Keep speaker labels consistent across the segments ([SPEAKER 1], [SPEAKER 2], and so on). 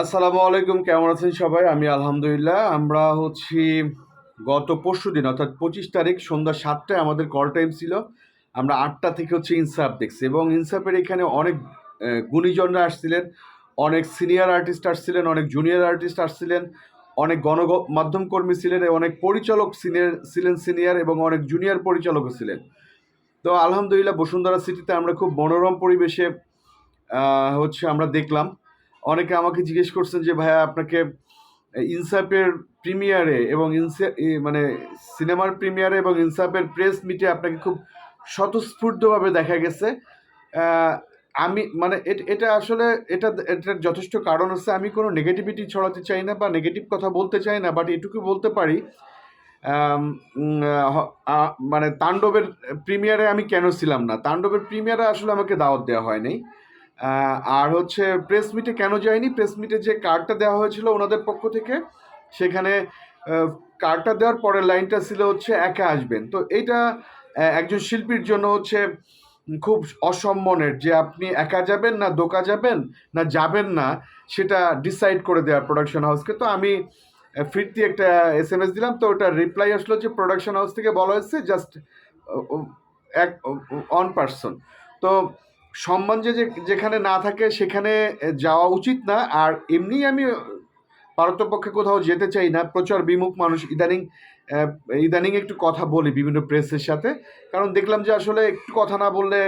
[SPEAKER 1] আসসালামু আলাইকুম, কেমন আছেন সবাই? আমি আলহামদুলিল্লাহ, আমরা হচ্ছি গত পরশু দিন, অর্থাৎ পঁচিশ তারিখ, সন্ধ্যা সাতটায় আমাদের কল টাইম ছিল। আমরা আটটা থেকে হচ্ছে ইনসাফ দেখছি এবং ইনসাফের এখানে অনেক গুণীজনরা আসছিলেন, অনেক সিনিয়র আর্টিস্ট আসছিলেন, অনেক জুনিয়র আর্টিস্ট আসছিলেন, অনেক গণ মাধ্যম কর্মী ছিলেন, অনেক পরিচালক সিনিয়র ছিলেন সিনিয়র এবং অনেক জুনিয়র পরিচালকও ছিলেন। তো আলহামদুলিল্লাহ, বসুন্ধরা সিটিতে আমরা খুব মনোরম পরিবেশে হচ্ছে আমরা দেখলাম। অনেকে আমাকে জিজ্ঞেস করছেন যে, ভাইয়া, আপনাকে ইনসাপের প্রিমিয়ারে এবং ইনসা মানে সিনেমার প্রিমিয়ারে এবং ইনসাপের প্রেস মিটে আপনাকে খুব স্বতঃস্ফূর্তভাবে দেখা গেছে। আমি মানে এট- আসলে এটা, এটার যথেষ্ট কারণ হচ্ছে আমি কোনো নেগেটিভিটি ছড়াতে চাই না বা নেগেটিভ কথা বলতে চাই না বাট এটুকু বলতে পারি মানে তাণ্ডবের প্রিমিয়ারে আমি কেন ছিলাম না? তাণ্ডবের প্রিমিয়ারে আসলে আমাকে দাওয়াত দেওয়া হয়নি। আর হচ্ছে প্রেস মিটে কেন যায়নি? প্রেস মিটে যে কার্ডটা দেওয়া হয়েছিল ওনাদের পক্ষ থেকে, সেখানে কার্ডটা দেওয়ার পরের লাইনটা ছিল হচ্ছে একা আসবেন। তো এইটা একজন শিল্পীর জন্য হচ্ছে খুব অসম্মানের যে আপনি একা যাবেন না, দোকা যাবেন না যাবেন না, সেটা ডিসাইড করে দেওয়ার প্রোডাকশন হাউসকে তো আমি ফিরতি একটা এস এম এস দিলাম, তো ওটা রিপ্লাই আসলো যে প্রোডাকশন হাউস থেকে বলা হয়েছে জাস্ট এক অন পার্সন তো সম্মান যে, যেখানে না থাকে সেখানে যাওয়া উচিত না। আর এমনি আমি পারতপক্ষে কোথাও যেতে চাই না। প্রচার বিমুখ মানুষ। ইদানিং ইদানিং একটু কথা বলি বিভিন্ন প্রেসের সাথে। কারণ দেখলাম যে আসলে একটু কথা না বললে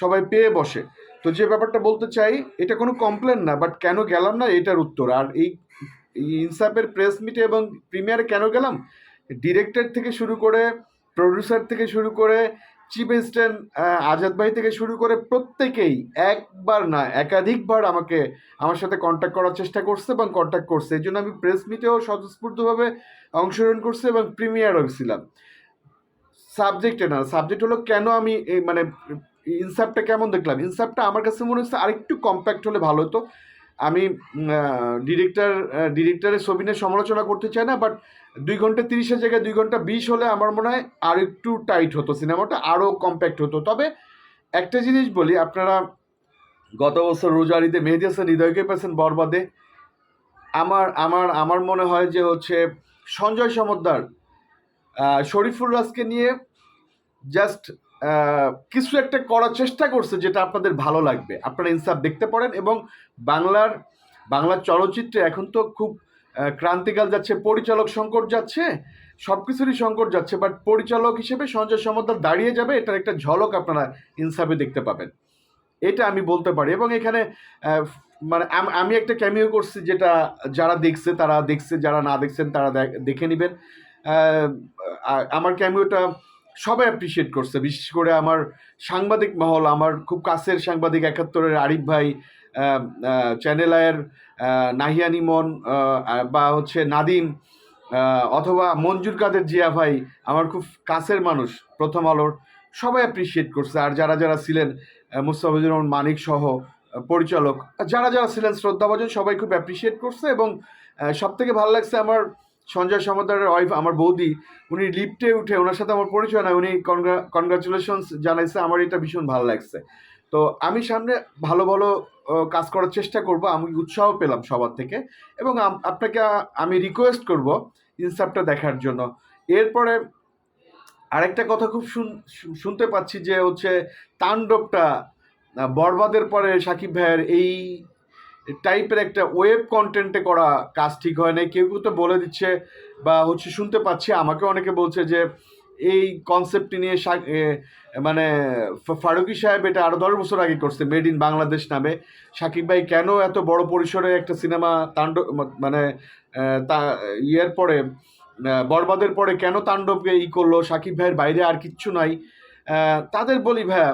[SPEAKER 1] সবাই পেয়ে বসে। তো যে ব্যাপারটা বলতে চাই, এটা কোনো কমপ্লেন না বাট কেন গেলাম না এটার উত্তর। আর এই ইনসাপের প্রেস মিটে এবং প্রিমিয়ারে কেন গেলাম? ডিরেক্টর থেকে শুরু করে প্রডিউসার থেকে শুরু করে চিফ অ্যাসিস্ট্যান্ট আজাদ ভাই থেকে শুরু করে প্রত্যেকেই একবার না, একাধিকবার আমাকে আমার সাথে কন্ট্যাক্ট করার চেষ্টা করছে এবং কন্ট্যাক্ট করছে। এই জন্য আমি প্রেস মিটেও স্বতঃস্ফূর্তভাবে অংশগ্রহণ করছি এবং প্রিমিয়ারও ছিলাম সাবজেক্টে না সাবজেক্ট হলো কেন আমি মানে ইনসাপটা কেমন দেখলাম? ইনসাপটা আমার কাছে মনে হচ্ছে আরেকটু কম্প্যাক্ট হলে ভালো হতো। আমি ডিরেক্টর ডিরেক্টরের ছবি নিয়ে সমালোচনা করতে চাই না বাট দুই ঘণ্টা তিরিশের জায়গায় দুই ঘণ্টা বিশ হলে আমার মনে হয় আর একটু টাইট হতো সিনেমাটা আরও কম্প্যাক্ট হতো। তবে একটা জিনিস বলি, আপনারা গত বছর রোজারিতে মেহেদি হাসান হৃদয়কে পেয়েছেন বরবাদে? আমার আমার আমার মনে হয় যে হচ্ছে সঞ্জয় সমদ্দার শরীফুল রাজকে নিয়ে জাস্ট কিছু একটা করার চেষ্টা করছে যেটা আপনাদের ভালো লাগবে। আপনারা ইনসাফ দেখতে পারেন এবং বাংলার বাংলার চলচ্চিত্রে এখন তো খুব ক্রান্তিকাল যাচ্ছে, পরিচালক সংকট যাচ্ছে সব কিছুরই সংকট যাচ্ছে বাট পরিচালক হিসেবে সঞ্জয় সমদ্দার দাঁড়িয়ে যাবে, এটার একটা ঝলক আপনারা ইনসাফে দেখতে পাবেন। এটা আমি বলতে পারি এবং এখানে মানে আমি একটা ক্যামিও করছি যেটা যারা দেখছে তারা দেখছে, যারা না দেখছেন তারা দেখ- দেখে নেবেন। আমার ক্যামিওটা সবাই অ্যাপ্রিসিয়েট করছে। বিশেষ করে আমার সাংবাদিক মহল আমার খুব কাছের সাংবাদিক একাত্তরের আরিফ ভাই চ্যানেল আয়ের আহ, নাহিয়ান ইমন আহ, আহ, বা হচ্ছে নাদিম অথবা মঞ্জুর কাদের জিয়া ভাই আমার খুব কাছের মানুষ প্রথম আলোর সবাই অ্যাপ্রিসিয়েট করছে। আর যারা যারা ছিলেন মুস্তাফিজুর রহমান মানিক সহ পরিচালক যারা যারা ছিলেন শ্রদ্ধাভাজন সবাই খুব অ্যাপ্রিসিয়েট করছে এবং সব থেকে ভালো লাগছে আমার সঞ্জয় সমদ্দারের ওয়াইফ আমার বৌদি, উনি লিফটে উঠে ওনার সাথে আমার পরিচয় না উনি কনগ্রাচুলেশনস জানাইছে, আমার এটা ভীষণ ভালো লাগছে। তো আমি সামনে ভালো ভালো কাজ করার চেষ্টা করব, আমি উৎসাহ পেলাম সবার থেকে এবং আপনাকে আমি রিকোয়েস্ট করব ইনসাপটা দেখার জন্য। এরপরে আরেকটা কথা খুব শুন- শুনতে পাচ্ছি যে হচ্ছে তাণ্ডবটা বরবাদের পরে সাকিব ভাইয়ের এই টাইপের একটা ওয়েব কন্টেন্টে করা কাজ ঠিক হয় নাই। কেউ কেউ তো বলে দিচ্ছে বা হচ্ছে শুনতে পাচ্ছি। আমাকে অনেকে বলছে যে, এই কনসেপ্টটি নিয়ে মানে ফারুকি সাহেব এটা আরও দশ বছর আগে করছে মেড ইন বাংলাদেশ নামে। সাকিব ভাই, কেন এত বড় পরিসরে একটা সিনেমা তাণ্ডব মানে তা, ইয়ের পরে বরবাদের পরে কেন তাণ্ডবকে ই করল? সাকিব ভাইয়ের বাইরে আর কিচ্ছু নাই। তাদের বলি ভাইয়া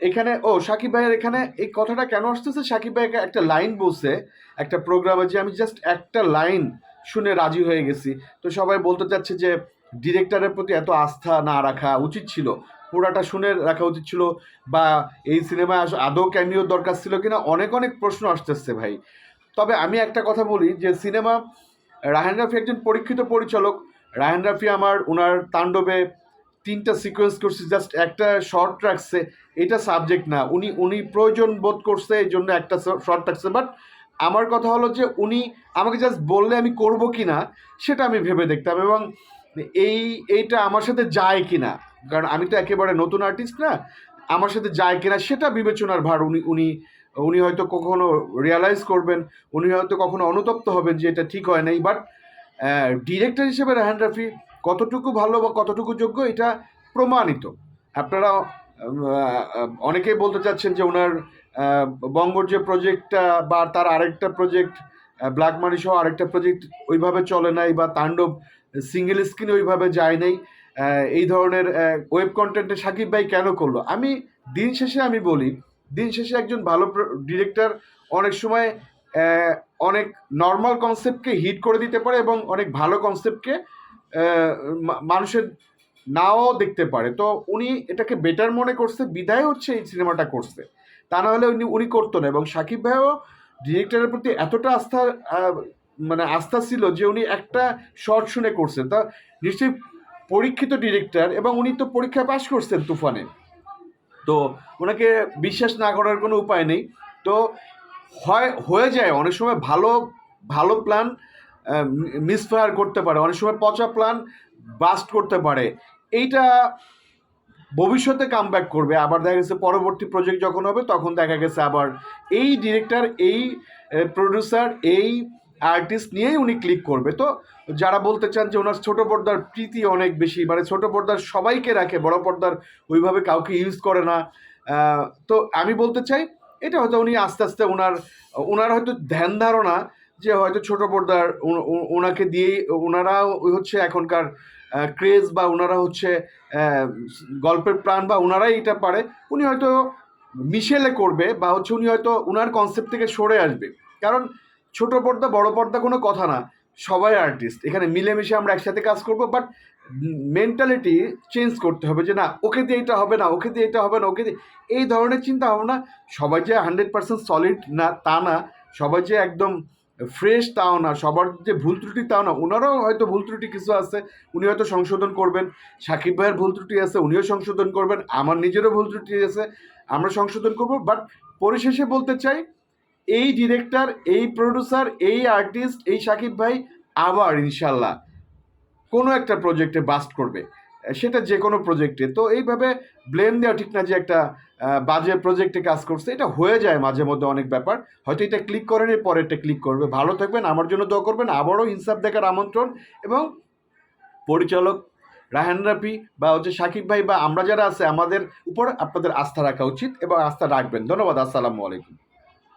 [SPEAKER 1] এখানে, ও, সাকিব ভাইয়ের এখানে এই কথাটা কেন আসতেছে? সাকিব ভাই একটা লাইন বলছে, একটা প্রোগ্রামে যে আমি জাস্ট একটা লাইন শুনে রাজি হয়ে গেছি। তো সবাই বলতে চাচ্ছে যে ডিরেক্টরের প্রতি এত আস্থা না রাখা উচিত ছিল। পুরাটা শুনে রাখা উচিত ছিল বা এই সিনেমায় আস- আদৌ ক্যামিওর দরকার ছিল কিনা? অনেক অনেক প্রশ্ন আসতেছে ভাই। তবে আমি একটা কথা বলি যে সিনেমা রাহান রাফি একজন পরীক্ষিত পরিচালক। রাহান রাফি আমার ওনার তাণ্ডবে তিনটা সিকোয়েন্স করছে জাস্ট একটা শর্ট রাখছে, এটা সাবজেক্ট না। উনি উনি প্রয়োজন বোধ করছে, এই জন্য একটা শর্ট রাখছে। বাট আমার কথা হলো যে, উনি আমাকে জাস্ট বললে আমি করব কি না সেটা আমি ভেবে দেখতাম এবং এই, এইটা আমার সাথে যায় কি না কারণ আমি তো একেবারে নতুন আর্টিস্ট না, আমার সাথে যায় কিনা সেটা বিবেচনার ভার উনি উনি উনি হয়তো কখনো রিয়ালাইজ করবেন, উনি হয়তো কখনো অনুতপ্ত হবেন যে এটা ঠিক হয় নাই। বাট ডিরেক্টর হিসেবে রাহান রাফি কতটুকু ভালো বা কতটুকু যোগ্য এটা প্রমাণিত। আপনারা অনেকেই বলতে চাচ্ছেন যে ওনার বঙ্গর যে প্রজেক্টটা বা তার আরেকটা প্রজেক্ট ব্ল্যাক মানি সহ আরেকটা প্রজেক্ট ওইভাবে চলে নাই বা তাণ্ডব সিঙ্গেল স্ক্রিনে ওইভাবে যায় নাই। এই ধরনের ওয়েব কন্টেন্টে সাকিব ভাই কেন করল? আমি দিন শেষে আমি বলি, দিন শেষে একজন ভালো ডিরেক্টর অনেক সময় অনেক নর্মাল কনসেপ্টকে হিট করে দিতে পারে এবং অনেক ভালো কনসেপ্টকে মানুষের নাও দেখতে পারে। তো উনি এটাকে বেটার মনে করছে, বিদায় হচ্ছে এই সিনেমাটা করছে। তা না হলে উনি উনি করতো না এবং সাকিব ভাইও ডিরেক্টরের প্রতি এতটা আস্থা মানে আস্থা ছিল যে উনি একটা শর্ট শুনে করছেন। তা নিশ্চয়ই পরীক্ষিত ডিরেক্টর এবং উনি তো পরীক্ষায় পাশ করছেন তুফানে। তো ওনাকে বিশ্বাস না করার কোনো উপায় নেই। তো হয়, হয়ে যায়, অনেক সময় ভালো ভালো প্ল্যান মিসফায়ার করতে পারে। অনেক সময় পচা প্ল্যান বাস্ট করতে পারে। এইটা ভবিষ্যতে কাম করবে। আবার দেখা গেছে পরবর্তী প্রজেক্ট যখন হবে, তখন দেখা গেছে আবার এই ডিরেক্টর এই প্রডিউসার এই আর্টিস্ট নিয়েই উনি ক্লিক করবে। তো যারা বলতে চান যে ওনার ছোট পর্দার প্রীতি অনেক বেশি মানে ছোট পর্দার সবাইকে রাখে, বড় পর্দার ওইভাবে কাউকে ইউজ করে না তো আমি বলতে চাই, এটা হয়তো উনি আস্তে আস্তে ওনার ওনার হয়তো ধ্যান ধারণা যে হয়তো ছোট পর্দার ওনাকে দিয়েই ওনারা হচ্ছে এখনকার ক্রেজ বা ওনারা হচ্ছে গল্পের প্রাণ বা ওনারাই এটা পারে, উনি হয়তো মিশেলে করবে বা হচ্ছে উনি হয়তো ওনার কনসেপ্ট থেকে সরে আসবে। কারণ ছোট পর্দা বড় পর্দা কোনো কথা না, সবাই আর্টিস্ট এখানে মিলেমিশে আমরা একসাথে কাজ করব বাট মেন্টালিটি চেঞ্জ করতে হবে যে না, ওকে দিয়ে এটা হবে না, ওকে দিয়ে এটা হবে না, ওকে দিয়ে, এই ধরনের চিন্তা ভাবনা সবাই যে হান্ড্রেড পার্সেন্ট সলিড না, তা না, সবাই যে একদম ফ্রেশ তাও না, সবার যে ভুল ত্রুটি তাও না, ওনারও হয়তো ভুল ত্রুটি কিছু আছে, উনি হয়তো সংশোধন করবেন। সাকিব ভাইয়ের ভুল ত্রুটি আছে, উনিও সংশোধন করবেন, আমার নিজেরও ভুল ত্রুটি আছে, আমরা সংশোধন করব। বাট পরিশেষে বলতে চাই, এই ডিরেক্টর, এই প্রডিউসার এই আর্টিস্ট এই সাকিব ভাই আবার ইনশাল্লাহ কোনো একটা প্রজেক্টে বাস্ট করবে। সেটা যে কোনো প্রজেক্টে তো এইভাবে ব্লেম দেওয়া ঠিক না যে একটা বাজে প্রজেক্টে কাজ করছে, এটা হয়ে যায় মাঝে মধ্যে অনেক ব্যাপার। হয়তো এটা ক্লিক করেন এর পরেরটা ক্লিক করবে। ভালো থাকবেন, আমার জন্য দোয়া করবেন। আবারও ইনসাফ দেখার আমন্ত্রণ এবং পরিচালক রাহান রাফি বা হচ্ছে সাকিব ভাই বা আমরা যারা আছে, আমাদের উপর আপনাদের আস্থা রাখা উচিত এবং আস্থা রাখবেন। ধন্যবাদ, আসসালামু আলাইকুম।